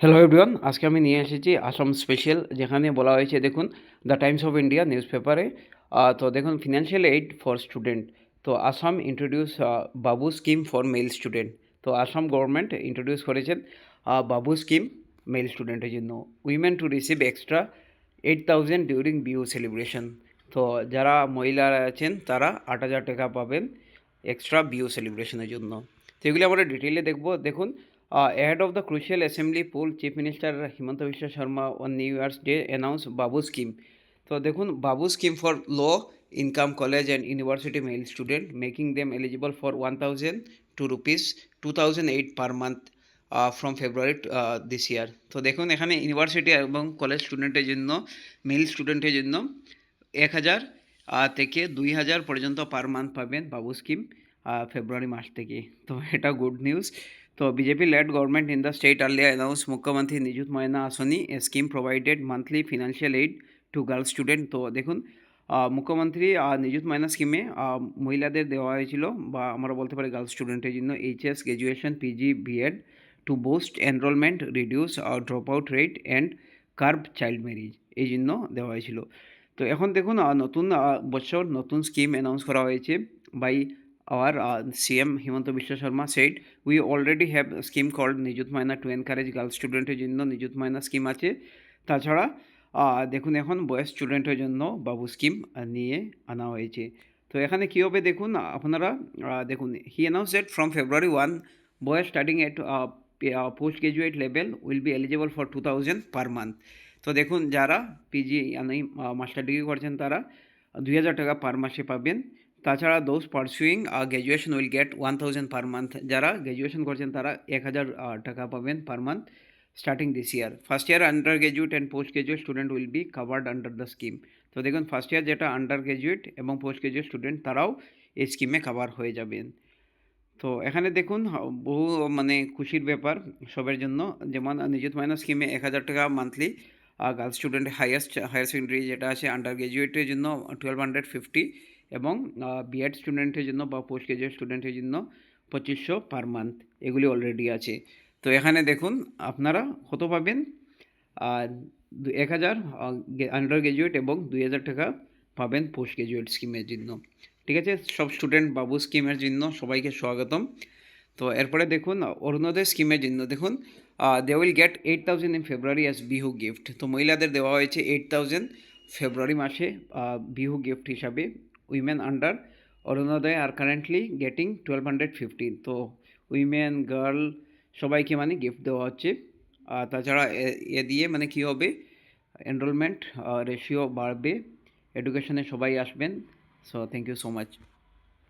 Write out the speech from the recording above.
Hello everyone আজকে আমি নিয়ে এসেছি আসাম স্পেশাল যেখানে বলা হয়েছে দেখুন the Times of India news পেপারে তো দেখুন ফিনান্সিয়াল এইড ফর স্টুডেন্ট তো Assam introduce Babu scheme for male student তো আসাম গভর্নমেন্ট ইন্ট্রোডিউস করেছেন বাবু স্কিম মেল স্টুডেন্টের জন্য। Women to receive extra eight thousand during Bihu celebration তো যারা মহিলারা আছেন, তারা আট হাজার টাকা পাবেন এক্সট্রা বিউ সেলিব্রেশনের জন্য। তো এগুলি আমরা ডিটেলে দেখব। দেখুন ahead of the crucial assembly poll, chief minister Himanta Biswa Sharma on new year's day announced babu scheme. তো দেখুন Babu scheme for low income college and university male student making them eligible for one thousand to rupees two thousand eight per month from February this year তো দেখুন, এখানে university এবং college স্টুডেন্টের জন্য mail স্টুডেন্টের জন্য এক হাজার থেকে দুই হাজার পর্যন্ত পার মান্থ পাবেন বাবু স্কিম ফেব্রুয়ারি মাস থেকে। তো, এটা গুড নিউজ তো BJP led government in the state earlier announce মুখ্যমন্ত্রী নিযুত ময়না আসনি a scheme provided monthly financial aid to girls student তো দেখুন মুখ্যমন্ত্রী নিযুত ময়না স্কিমে মহিলাদের দেওয়া হয়েছিল, বা আমরা বলতে পারি গার্লস স্টুডেন্টের জন্য HS graduation PG BEd to boost enrollment reduce drop out rate and curb child marriage এই জন্য দেওয়া হয়েছিল। তো এখন দেখুন নতুন বছর নতুন স্কিম অ্যানাউন্স করা হয়েছে by our CM Himanta Biswa Sarma said we already have scheme called Nijut Moina two encourage girls স্টুডেন্টের জন্য নিযুত মাইনা স্কিম আছে। তাছাড়া দেখুন এখন বয়েজ স্টুডেন্টের জন্য বাবু স্কিম নিয়ে আনা হয়েছে। তো এখানে কী হবে দেখুন, আপনারা দেখুন he announce that from February one boys starting at post graduate level will be eligible for two thousand per month তো দেখুন, যারা পিজি মাস্টার ডিগ্রি করছেন তারা, দুই হাজার টাকা পার মাসে পাবেন। তাছাড়া those pursuing graduation will get one thousand per month যারা গ্র্যাজুয়েশন করছেন, তারা এক হাজার টাকা পাবেন per month starting this year first year under graduate and post graduate student will be covered under the scheme তো দেখুন ফার্স্ট ইয়ার যেটা আন্ডার গ্র্যাজুয়েট এবং পোস্ট গ্র্যাজুয়েট স্টুডেন্ট তারাও এই স্কিমে কাভার হয়ে যাবেন। তো এখানে দেখুন, হ- বহু মানে খুশির ব্যাপার সবার জন্য। যেমন নিযুত মাইনা স্কিমে এক হাজার টাকা monthly girls student highest higher secondary যেটা আছে আন্ডার গ্র্যাজুয়েটের জন্য টুয়েলভ হান্ড্রেড ফিফটি এবং বিএড স্টুডেন্টের জন্য বা পোস্ট গ্রাজুয়েট স্টুডেন্টের জন্য পঁচিশশো পার মান্থ এগুলি অলরেডি আছে। তো এখানে দেখুন আপনারা কত পাবেন? এক হাজার আন্ডার গ্রাজুয়েট এবং দুই হাজার টাকা পাবেন পোস্ট গ্রাজুয়েট স্কিমের জন্য। ঠিক আছে? সব স্টুডেন্ট বাবু স্কিমের জন্য সবাইকে স্বাগতম। তো এরপরে দেখুন, অরুণোদয় স্কিমের জন্য দেখুন they will get eight thousand in February as Bihu gift তো মহিলাদের দেওয়া হয়েছে এইট থাউজেন্ড ফেব্রুয়ারি মাসে বিহু গিফট হিসাবে women under Orunodoi are currently getting twelve hundred fifteen তো উইমেন গার্ল সবাইকে মানে গিফট দেওয়া হচ্ছে। আর তাছাড়া এ- এ দিয়ে মানে কী হবে? এনরোলমেন্ট রেশিও বাড়বে। এডুকেশনে সবাই আসবেন। So thank you so much